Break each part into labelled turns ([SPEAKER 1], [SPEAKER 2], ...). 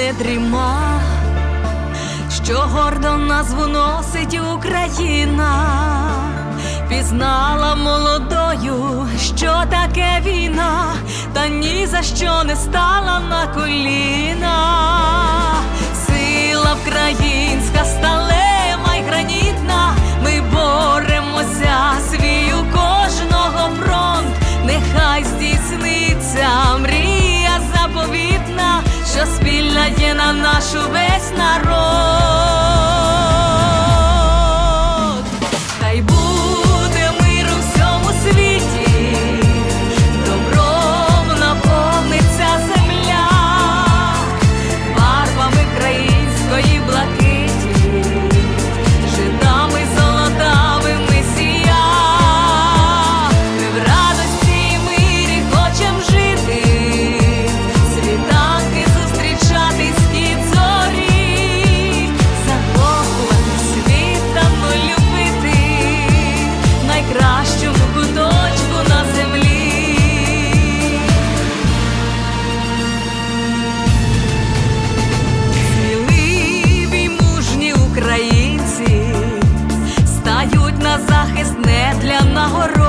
[SPEAKER 1] не дріма, що гордо назву носить Україна, пізнала молодою, що таке війна, та ні за що не стала на коліна, сила українська стала. Україна нашу весь народ. нагород.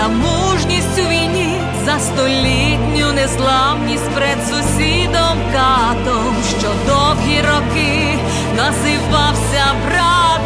[SPEAKER 1] за мужність у війні, за столітню незламність пред сусідом катом, що довгі роки називався брат.